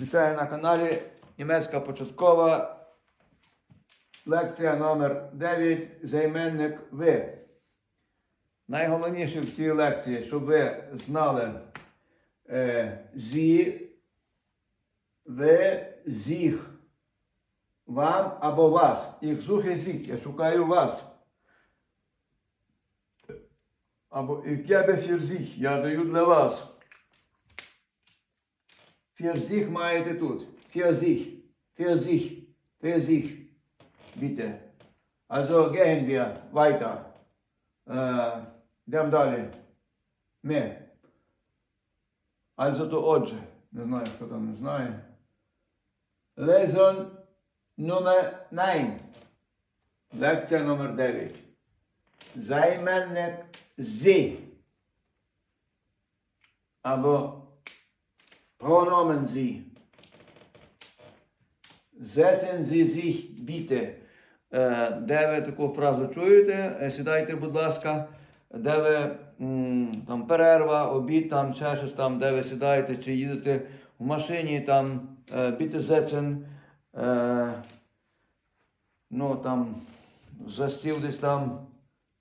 Вітаю на каналі Німецька початкова. Лекція номер 9 Займенник ви. Найголовніше в цій лекції, щоб ви знали е, зі, ви, зіх, вам або вас. Їх зухи зіх. Я шукаю вас. Або gebe für sich. Я даю для вас. Sich маєте тут. Sich. Für sich. Bitte. Also gehen wir weiter. Äh, йдемо далі. Ми. Also то отже. Не знаю, хто там не знає. Lesson номер 9. Лекція номер 9. Займенник зі. Або Pronomen sie. Setzen Sie sich bitte. Е, Де ви таку фразу чуєте? Е, Сідайте, будь ласка, де ви там перерва, обід, там ще щось там, де ви сідаєте, чи їдете в машині, там bitte е, ну там за стіл десь там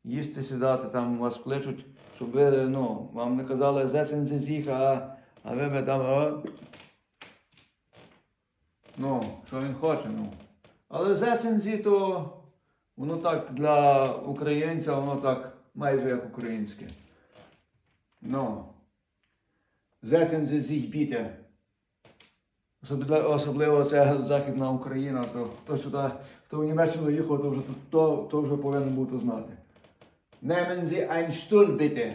їсти, сідати, там вас кличуть, щоб ви ну, вам не казали setzen Sie sich, а а ви би там. Ну, що він хоче, ну. Але зесензі, то воно так для українця, воно так майже як українське. Ну. Зесензі зіх біте. Особливо, особливо це Західна Україна, то хто сюди, хто в Німеччину їхав, то вже, то, то вже повинен був то знати. Sie ein Stuhl bitte.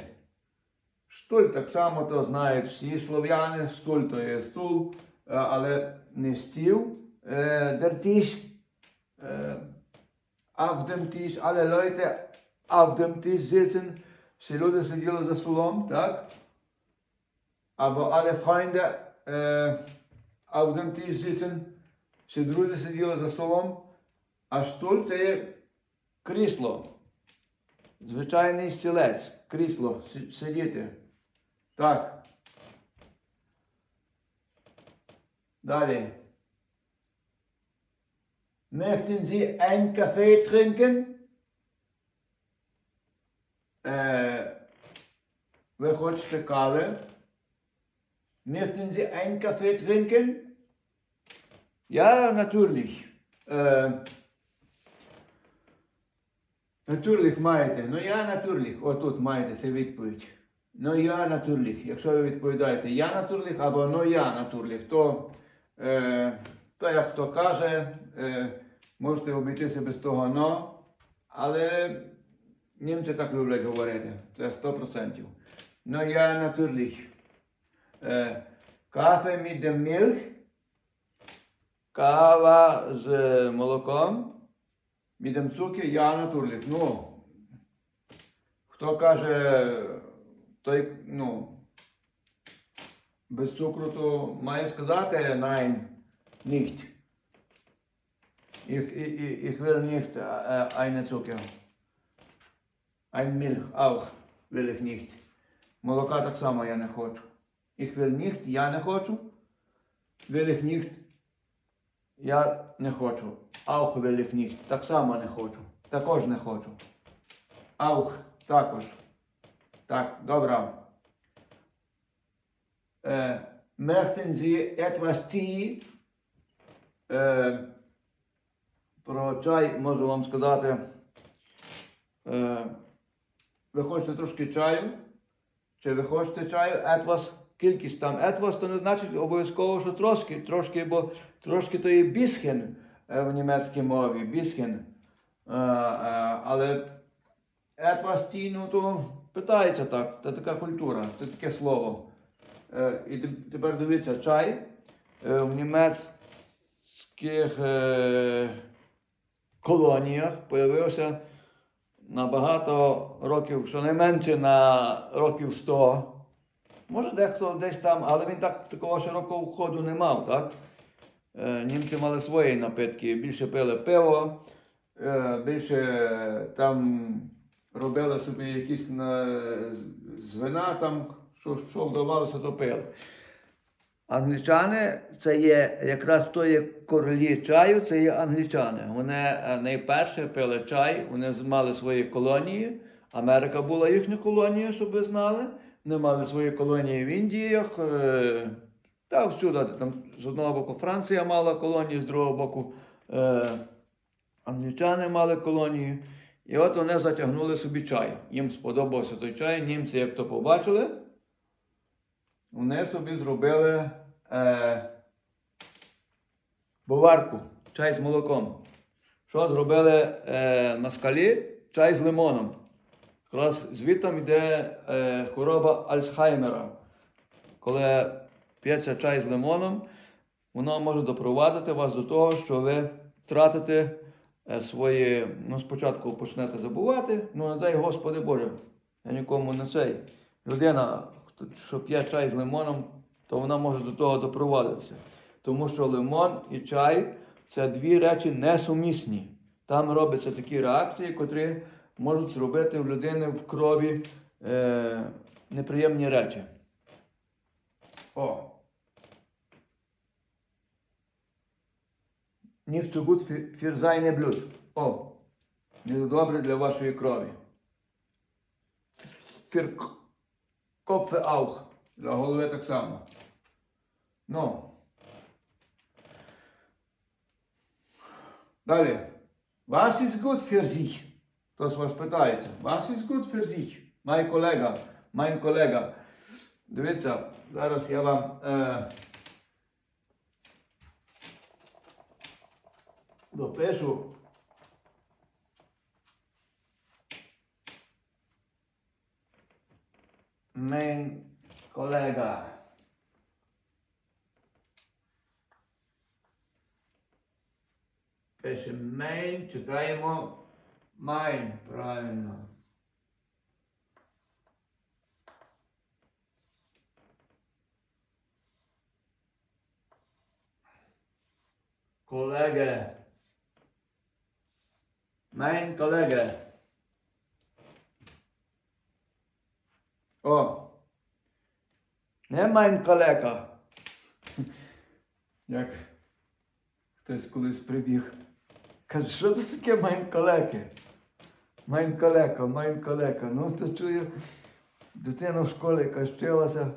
Штуль так само то знають всі слов'яни, стуль то є стул, е, але не стіл. Е, Tisch, е, Leute auf dem Tisch sitzen, всі люди сиділи за столом, так? Або alle Freunde е, auf dem всі друзі сиділи за столом, а штуль це є крісло. Звичайний стілець, крісло, си- сидіти. Так. Далі. Möchten Sie einen Kaffee trinken? Е, ви хочете кави? Möchten Sie einen Kaffee trinken? Ja, natürlich. Е, Натурліх маєте. Ну я натурліх. Отут маєте це відповідь. Ну я натурліх. Якщо ви відповідаєте я натурліх або ну я натурліх, то, е, то як хто каже, е, можете обійтися без того но. Але німці так люблять говорити. Це 100%. Ну я натурліх. Е, кафе mit dem Milch. Кава з молоком. Mit dem Zucker, ja, natürlich. Ну, хто каже, той, ну, без цукру, то має сказати nicht. Ich, ich, ich, ich will nicht äh, eine Zucker. Ein Milch auch will ich nicht. Молока так само я не хочу. Ich will nicht, я не хочу. Will ich nicht, я не хочу. Auch will ich nicht. Так само не хочу. Також не хочу. Auch також. Так, добре. Е, möchten Sie etwas Tee? Е, про чай можу вам сказати. Е, ви хочете трошки чаю? Чи ви хочете чаю? Etwas, кількість там. Etwas то не значить обов'язково, що трошки, трошки, бо трошки то є бісхен е, в німецькій мові. Бісхен. Е, е, але etwas ті, ну то питається так. Це така культура, це таке слово. Е, і тепер дивіться, чай е, в німецьких е, колоніях появився набагато років, щонайменше на років 100. Може дехто десь там, але він так такого широкого входу не мав, так? Е, Німці мали свої напитки, більше пили пиво, е, більше там робили собі якісь на, з- там, що, що вдавалося, то пили. Англічани це є якраз хто є королі чаю, це є англічани. Вони е, найперше пили чай, вони мали свої колонії. Америка була їхня колонія, щоб ви знали. Вони мали свої колонії в Індіях. е, Та всюди там з одного боку Франція мала колонії, з другого боку е, англічани мали колонії. І от вони затягнули собі чай. Їм сподобався той чай. Німці, як то побачили, вони собі зробили е, буварку, чай з молоком. Що зробили е, москалі? Чай з лимоном. Якраз звідти йде е, хвороба Альцхаймера. Коли п'ється чай з лимоном, воно може допровадити вас до того, що ви втратите свої. Ну, спочатку почнете забувати, ну не дай Господи Боже, я нікому не цей. Людина, що п'є чай з лимоном, то вона може до того допровадитися. Тому що лимон і чай це дві речі несумісні. Там робляться такі реакції, котрі можуть зробити в людини в крові е, неприємні речі. О. Nicht so gut für, seine Blut. О. Не добре для вашої крові. Für Kopfe auch. Для голови так само. Ну. Далі. Was ist gut für sich? Хтось вас питається. Was ist gut für sich? Май колега, май колега. Дивіться, зараз я вам е, допишу. Mein колега. Пише mein, читаємо mein, правильно. Колега. Mein колега. О. Не mein колега. Як хтось колись прибіг. Каже, що це таке mein колега? Mein колега, mein колега. Ну, то чую, дитина в школі, яка вчилася.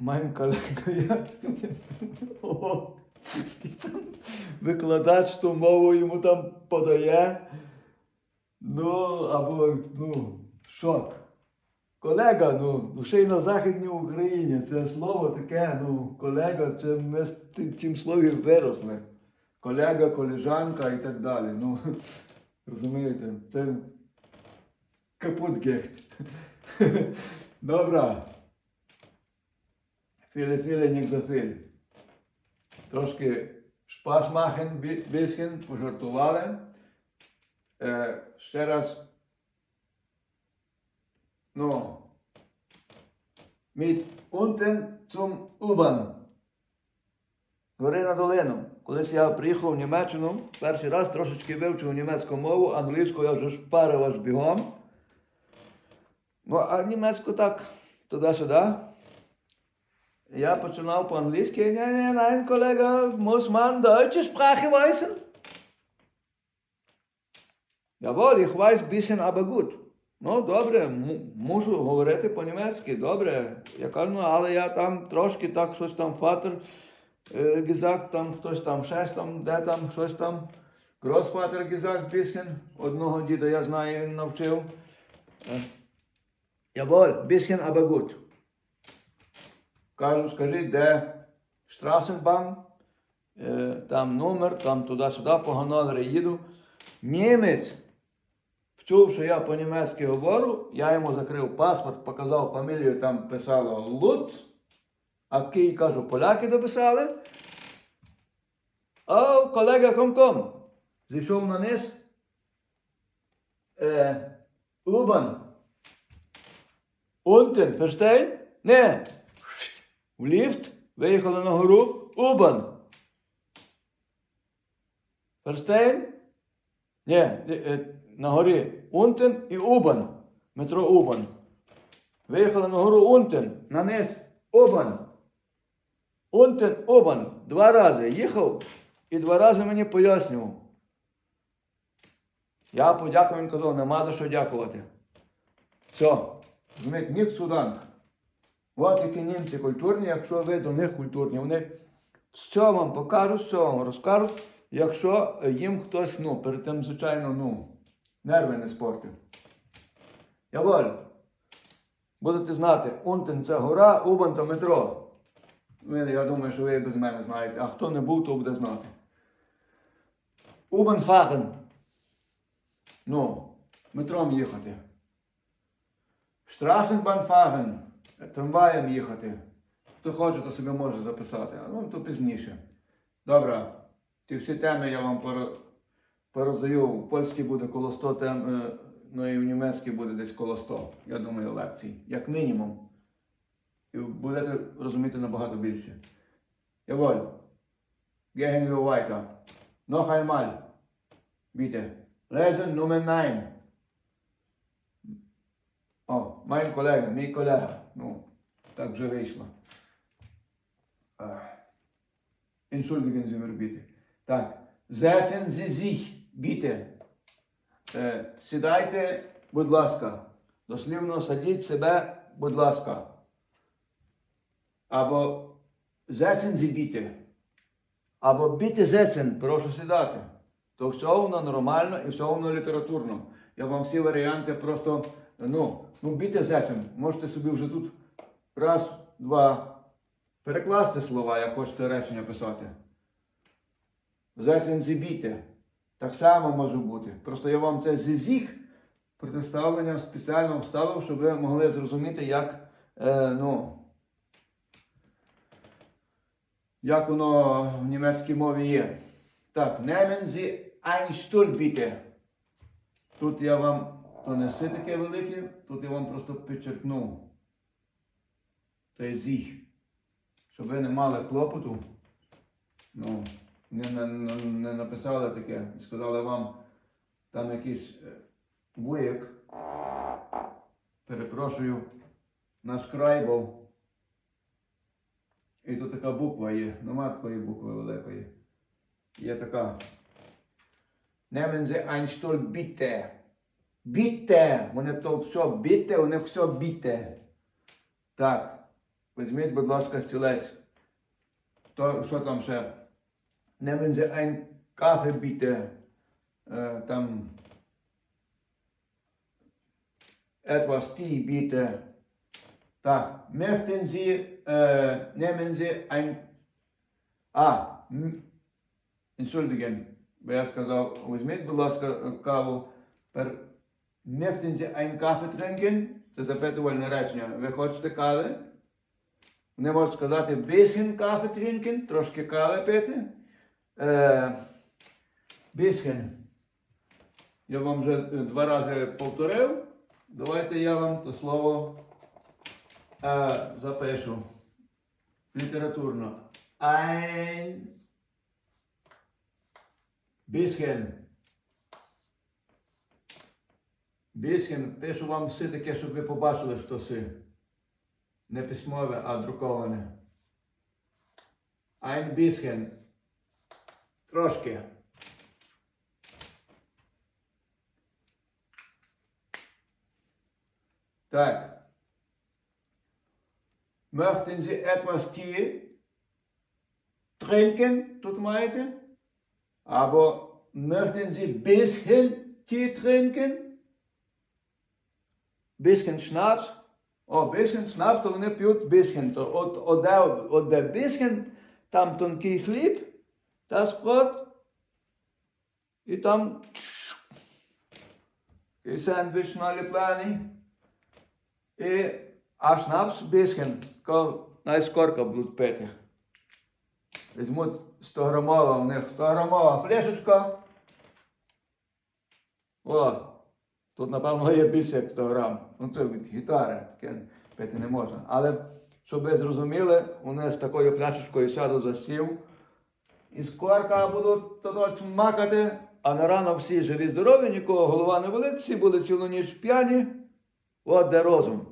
Mein колега, я. О, і там викладач ту мову йому там подає. Ну, або, ну, шок. Колега, ну, ще й на Західній Україні це слово таке, ну, колега, це ми з тим цим слові виросли. Колега, колежанка і так далі. Ну, розумієте, це капут гехт. Добре. Філе філе нік за філь. Трошки шпас махен бісхен, пожартували. Е, ще раз. Ну. Mit unten zum U-Bahn. Гори на долину. Колись я приїхав в Німеччину, перший раз трошечки вивчив німецьку мову, англійську я вже шпарив аж бігом. Ну, а німецьку так, туди-сюди. Я починав по-англійськи. Ні, ні, nein, колега, muss man deutsche Sprache wissen? Jawohl, ich weiß bisschen, aber gut. Ну, добре, м- мушу говорити по-німецьки, добре. Я кажу, ну, але я там трошки так щось там фатер е, gesagt, там хтось там щось там, де там, щось там. Großvater gesagt, bisschen. Одного діда я знаю, він навчив. Е, Jawohl, bisschen, aber gut. Кажу, скажи, де Страсенбан, е, там номер, там туди-сюди, по Ганновері їду. Німець, вчув, що я по-німецьки говорю, я йому закрив паспорт, показав фамілію, там писало Луц, а Київ, кажу, поляки дописали. О, колега Комком. Зійшов на низ. Е, Убан. Unten, verstehen? Не. В ліфт, виїхали на гору, Убан. Verstehen? Ні, е, на горі Унтен і Убан. Метро Убан. Виїхали на гору Унтен, на низ Убан. Онтен Обан два рази їхав і два рази мені пояснював. Я подякував, він казав, нема за що дякувати. Все, розумієте, них суданг. От які німці культурні, якщо ви до них культурні, вони все вам покажуть, все вам розкажуть, якщо їм хтось, ну, перед тим, звичайно, ну, нерви не спортив. Я волю. Будете знати, Унтен це гора, Убан це метро. Я думаю, що ви без мене знаєте, а хто не був, то буде знати. Убенфаген. Ну, метром їхати. Штрасенбанфаген. Трамваєм їхати. Хто хоче, то собі може записати. А ну, то пізніше. Добре. Ті всі теми я вам пороздаю. В польській буде коло 100 тем, е, ну і в німецькій буде десь коло 100, я думаю, лекцій. Як мінімум. І будете розуміти набагато більше. Jawohl. Gehen wir weiter. Noch einmal. Bitte. Nummer 9. О, mein колега, мій колега. Ну, так вже вийшло. Mir bitte. Так. Setzen Sie sich. Е, сідайте, будь ласка. Дослівно садіть себе, будь ласка. Або setzen Sie. Або bitte setzen, прошу сідати. То все воно нормально і все воно літературно. Я вам всі варіанти просто, ну, ну bitte setzen. Можете собі вже тут раз, два перекласти слова, як хочете речення писати. Sie bitte. Так само може бути. Просто я вам це зізіх протиставлення спеціально вставив, щоб ви могли зрозуміти, як, е, ну, як воно в німецькій мові є. Так, nehmen Sie ein Тут я вам, то не все таке велике, тут я вам просто підчеркнув. То є зіх. Щоб ви не мали клопоту. Ну, не, не, не, написали таке. Сказали вам там якийсь е, вуєк. Перепрошую, нашкрайбов. І тут така буква є. Нема такої букви великої. Є така. Nehmen Sie ein Stuhl bitte. Bitte. Вони то все bitte, у них все bitte. Так. Візьміть, будь ласка, стілець. То, що там ще? Nehmen Sie ein Kaffee bitte. Е, там. Etwas Tee bitte. Так, möchten Sie, äh, nehmen Sie ein, а, м- entschuldigen, бо я сказав, візьміть, будь ласка, каву. Пер, möchten Sie einen Kaffee trinken? Це запитувальне речення. Ви хочете кави? Вони можуть сказати bisschen кафе trinken, трошки кави пити. Е, bisschen. Я вам вже два рази повторив. Давайте я вам то слово е, запишу літературно. Ein bisschen. Bisschen. Пишу вам все таке, щоб ви побачили, що си. Не письмове, а друковане. Ein bisschen. Трошки. Так. Möchten Sie etwas Tee trinken? Тут маєте. Або möchten Sie bisschen Tee trinken? Schnaps? О, Schnaps, то вони п'ють bisschen. То от, оде, оде bisschen, там тонкий хліб, та спрот, і там і сендвіч наліплений. І а шнапс бискен, найскорка будуть пити. Візьмуть 100 грамова, у них 100 грамова флешечка. О, тут, напевно, є більше як 100 грам. Ну це від гітари, таке пити не можна. Але, щоб ви зрозуміли, вони з такою фляшечкою сяду за стіл. І скорка будуть то макати, а на рано всі живі здорові, нікого голова не болить, всі були цілу ніч п'яні. От де розум.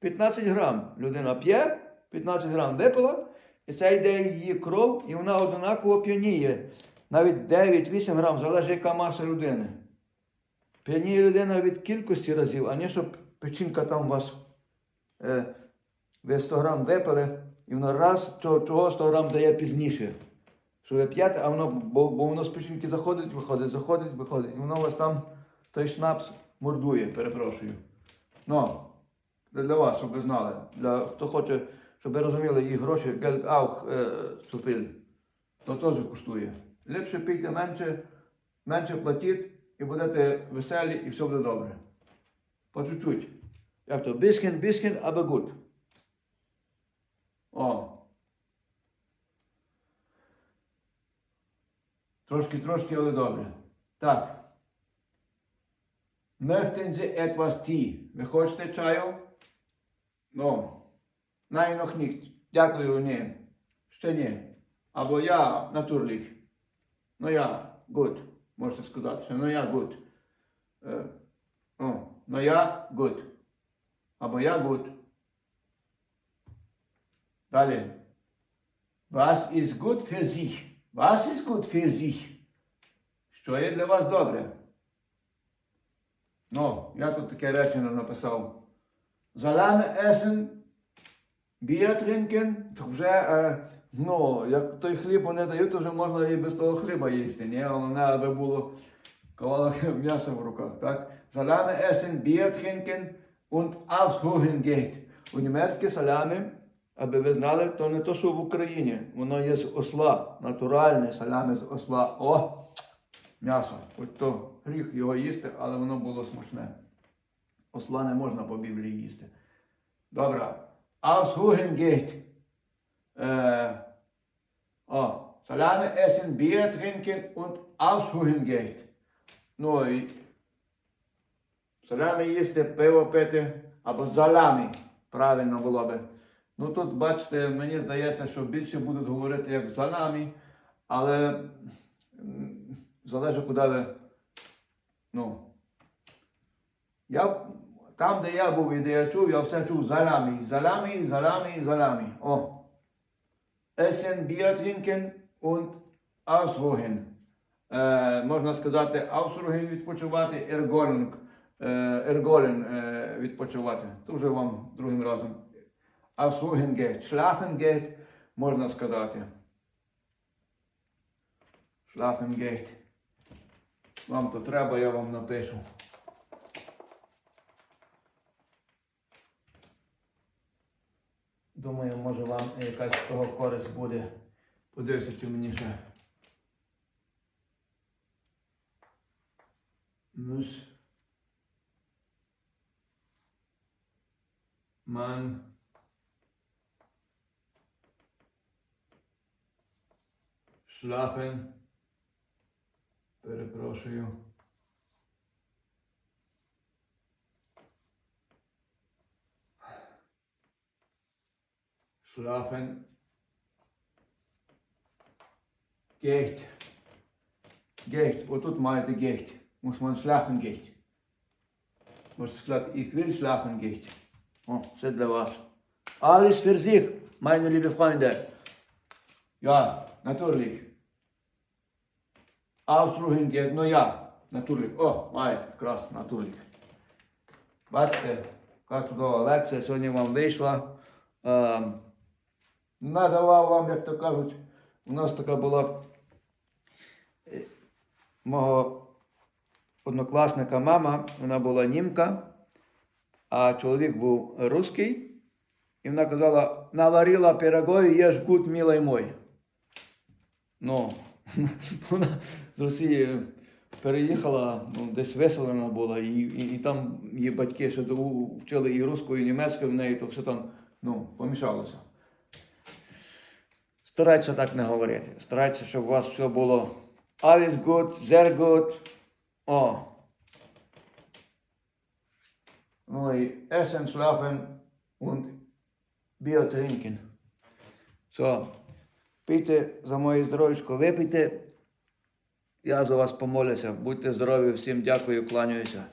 15 грам людина п'є, 15 грам випила, і це йде її кров, і вона однаково п'яніє. Навіть 9-8 грам, залежить яка маса людини. П'яніє людина від кількості разів, а не щоб печінка там вас е, ви 100 грам випили, і воно раз, чого, чого 100 грам дає пізніше. Що ви п'єте, а воно, бо, бо воно з печінки заходить, виходить, заходить, виходить. І воно вас там той шнапс мордує, перепрошую. Ну, для вас, щоб ви знали. Для хто хоче, щоб ви розуміли, і гроші аух е, цуфіль, то теж коштує. Ліпше пийте менше, менше платіть і будете веселі, і все буде добре. По чуть-чуть. Як то, біскін, біскін, або гуд. О. Трошки, трошки, але добре. Так. Sie etwas Tee? Ви хочете чаю? Ну, noch nicht. Дякую, ні. Ще ні. Або я, natürlich. Ну я, good. Можете сказати, що ну я good. Е, ну я good. Або я good. Далі. Was ist gut für sich? Was ist gut für sich? Що є для вас добре? Ну, я тут таке речення написав. Есен, біє тринкен, то вже, ну, як той хліб вони дають, то вже можна і без того хліба їсти, ні? Головне, аби було кавалок м'яса в руках, так? Залами есен, біє тринкен und ausruhen geht. У німецькі салями, аби ви знали, то не то, що в Україні. Воно є з осла, натуральне салями з осла. О! М'ясо. Хоч то гріх його їсти, але воно було смачне. Осла не можна по Біблії їсти. Добре. Ausruhen geht. Е, о, Salami essen, Bier trinken und ausruhen geht. І салямі їсти, пиво пити, або заламі. Правильно було би. Ну тут, бачите, мені здається, що більше будуть говорити як заламі, але залежить, куди ви. Ну. Я, там, де я був і де я чув, я все чув заламі, заламі, заламі, заламі. О. Essen, Bier trinken und ausruhen. Е, можна сказати, ausruhen відпочивати, ergolen, е, ergolen е, відпочивати. То вже вам другим разом. Ausruhen geht. Schlafen geht, можна сказати. Schlafen geht. Вам то треба, я вам напишу. Думаю, може вам якась з того користь буде. Подивися, чи мені ще. Muss man schlafen. Перепрошую. Schlafen geht. Geht. Отут маєте geht. Muss man schlafen geht. Можете сказати, ich will schlafen geht. О, це для. Alles für sich, meine liebe Freunde. Ja, natürlich. Ausruhen geht, ну ja, natürlich. О, маєте, крас, natürlich. Бачите, яка чудова лекція сьогодні вам вийшла. Ем, надавав вам, як то кажуть, у нас така була е, мого однокласника мама, вона була німка, а чоловік був русський. І вона казала, наварила пирогою, єш гуд, милий мой. Ну, вона з Росії переїхала, ну, десь виселена була, і, і, і там її батьки ще вчили і русською, і німецькою в неї, то все там ну, помішалося. Старайтеся так не говорити. Старайтеся, щоб у вас все було alles gut, sehr gut. О. Ну і essen, schlafen und Bier trinken. Все. Пийте за моє здоров'ячко, випийте. Я за вас помолюся. Будьте здорові, всім дякую, кланяюся.